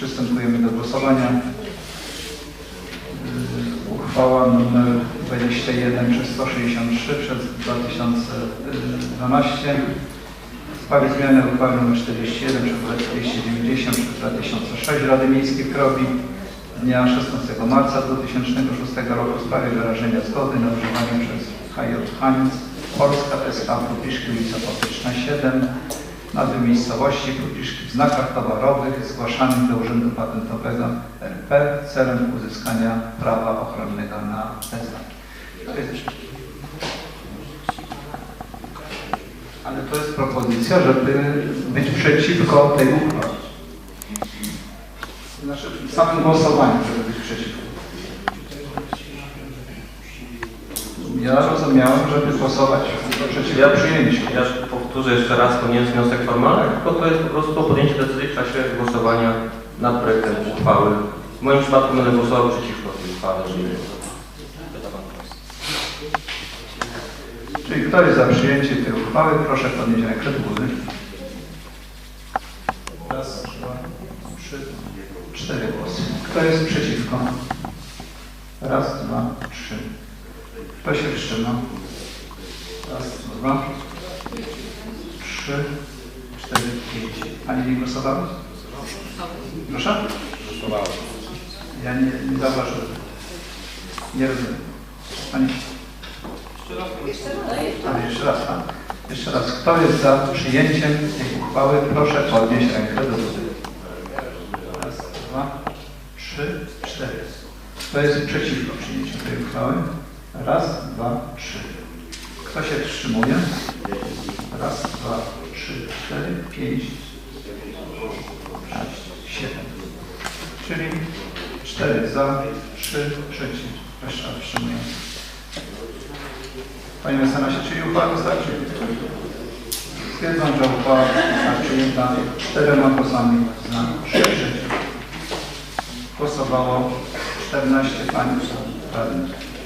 Przystępujemy do głosowania. Y, Uchwała nr 21 przez 163 przez 2012 w sprawie zmiany uchwały nr 41 przez 290 przez 2006 Rady Miejskiej w Krobi dnia 16 marca 2006 roku w sprawie wyrażenia zgody na używanie przez HJ Heinz Polska S.A. Krupiszki ulica Popyczna 7 nazwy miejscowości Krupiszki w znakach towarowych zgłaszanych do Urzędu Patentowego RP celem uzyskania prawa ochronnego na te znaki. To jest- Ale to jest propozycja, żeby być przeciwko tej uchwale. Znaczy w samym głosowaniu, żeby być przeciwko. Ja rozumiałem, żeby głosować przeciwko Ja, przyjęciu. Powtórzę jeszcze raz, to nie jest wniosek formalny, tylko to jest po prostu podjęcie decyzji w czasie głosowania nad projektem uchwały. W moim przypadku będę głosował przeciwko tej uchwale, jeżeli. Czyli kto jest za przyjęciem tej uchwały, proszę podnieść rękę do góry. Raz, dwa, trzy, cztery głosy. Kto jest przeciwko? Raz, dwa, trzy. Kto się wstrzymał? Raz, dwa, trzy, cztery, pięć. Pani nie głosowała? Proszę? Ja nie, nie zauważyłem. Nie rozumiem. Pani jeszcze raz, tak? Jeszcze raz. Kto jest za przyjęciem tej uchwały? Proszę podnieść rękę do góry. Raz, dwa, trzy, cztery. Kto jest przeciwko przyjęciu tej uchwały? Raz, dwa, trzy. Kto się wstrzymuje? Raz, dwa, trzy, cztery, pięć, siedem. Czyli cztery za, trzy przeciw, reszta wstrzymująca. Panie mecenasie, czyli uchwała wystarczy? Stwierdzam, że uchwała została przyjęta czterema głosami za trzy przeciw. Głosowało 14 pań radnych.